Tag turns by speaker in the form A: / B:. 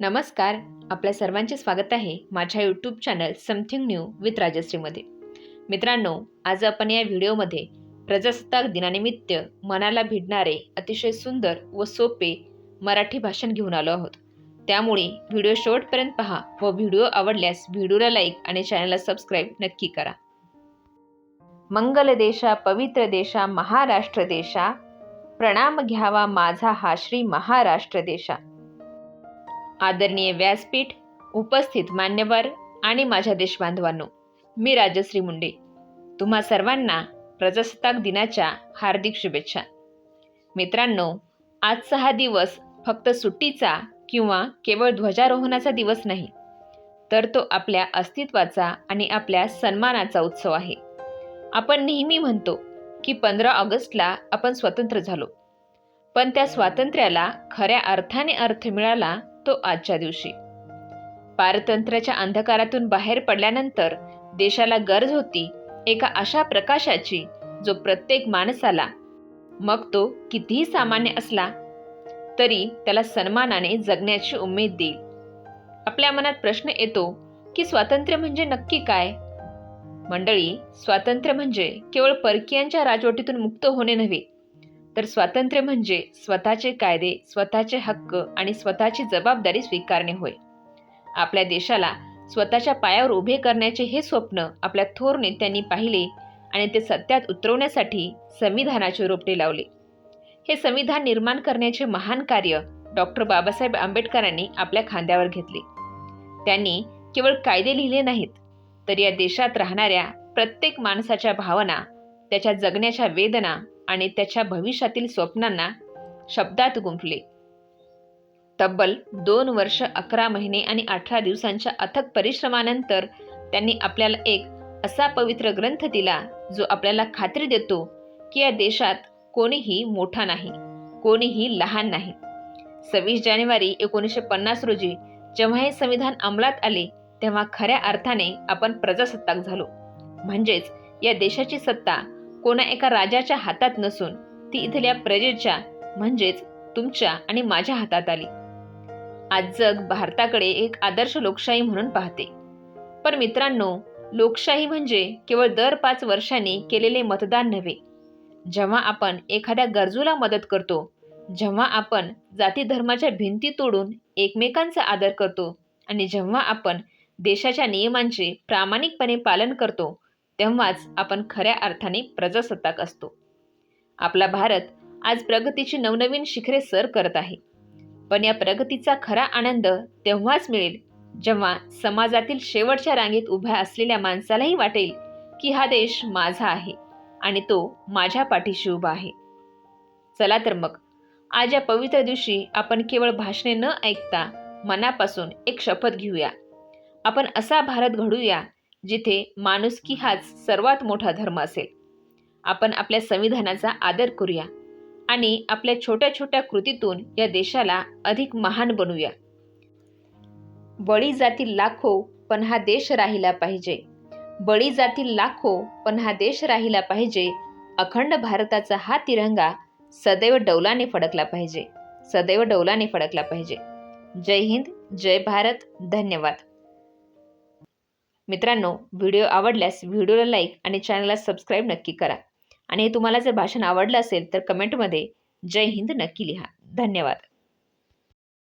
A: नमस्कार. आपल्या सर्वांचे स्वागत आहे माझ्या YouTube channel something new with राजश्रीमध्ये. मित्रांनो आज आपण या व्हिडिओमध्ये प्रजासत्ताक दिनानिमित्त मनाला भिडणारे अतिशय सुंदर व सोपे मराठी भाषण घेऊन आलो आहोत. त्यामुळे व्हिडिओ शेवटपर्यंत पहा व व्हिडिओ आवडल्यास व्हिडिओला लाईक आणि चॅनलला सबस्क्राईब नक्की करा. मंगल देशा पवित्र देशा महाराष्ट्र देशा प्रणाम घ्यावा माझा हा श्री महाराष्ट्र देशा. आदरणीय व्यासपीठ उपस्थित मान्यवर आणि माझ्या देशबांधवांनो मी राजश्री मुंडे. तुम्हा सर्वांना प्रजासत्ताक दिनाच्या हार्दिक शुभेच्छा. मित्रांनो आजचा हा दिवस फक्त सुट्टीचा किंवा केवळ ध्वजारोहणाचा दिवस नाही तर तो आपल्या अस्तित्वाचा आणि आपल्या सन्मानाचा उत्सव आहे. आपण नेहमी म्हणतो की पंधरा ऑगस्टला आपण स्वतंत्र झालो पण त्या स्वातंत्र्याला खऱ्या अर्थाने अर्थ मिळाला तो आजच्या दिवशी. पारतंत्र्याच्या अंधकारातून बाहेर पडल्यानंतर देशाला गरज होती एका अशा प्रकाशाची जो प्रत्येक माणसाला मग तो कितीही सामान्य असला तरी त्याला सन्मानाने जगण्याची उमेद देईल. आपल्या मनात प्रश्न येतो की स्वातंत्र्य म्हणजे नक्की काय? मंडळी स्वातंत्र्य म्हणजे केवळ परकीयांच्या राजवटीतून मुक्त होणे नव्हे तर स्वातंत्र्य म्हणजे स्वतःचे कायदे स्वतःचे हक्क आणि स्वतःची जबाबदारी स्वीकारणे होय. आपल्या देशाला स्वतःच्या पायावर उभे करण्याचे हे स्वप्न आपल्या थोर नेत्यांनी पाहिले आणि ते सत्यात उतरवण्यासाठी संविधानाचे रोपटे लावले. हे संविधान निर्माण करण्याचे महान कार्य डॉक्टर बाबासाहेब आंबेडकरांनी आपल्या खांद्यावर घेतले. त्यांनी केवळ कायदे लिहिले नाहीत तर या देशात राहणाऱ्या प्रत्येक माणसाच्या भावना त्याच्या जगण्याच्या वेदना आणि त्याच्या भविष्यातील स्वप्नांना शब्दात गुंफले. तब्बल दोन वर्ष अकरा महिने आणि अठरा दिवसांच्या अथक परिश्रमानंतर त्यांनी आपल्याला एक असा पवित्र ग्रंथ दिला जो आपल्याला खात्री देतो की या देशात कोणीही मोठा नाही कोणीही लहान नाही. सव्वीस जानेवारी एकोणीसशे पन्नास रोजी जेव्हा हे संविधान अंमलात आले तेव्हा खऱ्या अर्थाने आपण प्रजासत्ताक झालो. म्हणजेच या देशाची सत्ता कोणा एका राजाच्या हातात नसून ती इथल्या प्रजेच्या म्हणजेच तुमच्या आणि माझ्या हातात आली. आज जग भारताकडे एक आदर्श लोकशाही म्हणून पाहते. पण मित्रांनो लोकशाही म्हणजे केवळ दर पाच वर्षांनी केलेले मतदान नव्हे. जेव्हा आपण एखाद्या गरजूला मदत करतो जेव्हा आपण जाती धर्माच्या भिंती तोडून एकमेकांचा आदर करतो आणि जेव्हा आपण देशाच्या नियमांचे प्रामाणिकपणे पालन करतो तेव्हाच आपण खऱ्या अर्थाने प्रजासत्ताक असतो. आपला भारत आज प्रगतीची नवनवीन शिखरे सर करत आहे. पण या प्रगतीचा खरा आनंद तेव्हाच मिळेल जेव्हा समाजातील शेवटच्या रांगेत उभ्या असलेल्या माणसालाही वाटेल की हा देश माझा आहे आणि तो माझ्या पाठीशी उभा आहे. चला तर मग आज या पवित्र दिवशी आपण केवळ भाषणे न ऐकता मनापासून एक शपथ घेऊया. आपण असा भारत घडूया जिथे माणुसकी हाच सर्वात मोठा धर्म असेल. आपण आपल्या संविधानाचा आदर करूया आणि आपल्या छोट्या छोट्या कृतीतून या देशाला अधिक महान बनवूया बळी जातील लाखो पण हा देश राहिला पाहिजे. बळी जातील लाखो पण हा देश राहिला पाहिजे. अखंड भारताचा हा तिरंगा सदैव डौलाने फडकला पाहिजे. सदैव डौलाने फडकला पाहिजे. जय हिंद जय भारत. धन्यवाद. मित्रांनो व्हिडिओ आवडल्यास व्हिडिओला लाईक आणि चॅनलला सबस्क्राईब नक्की करा. आणि हे तुम्हाला जर भाषण आवडलं असेल तर कमेंटमध्ये जय हिंद नक्की लिहा. धन्यवाद.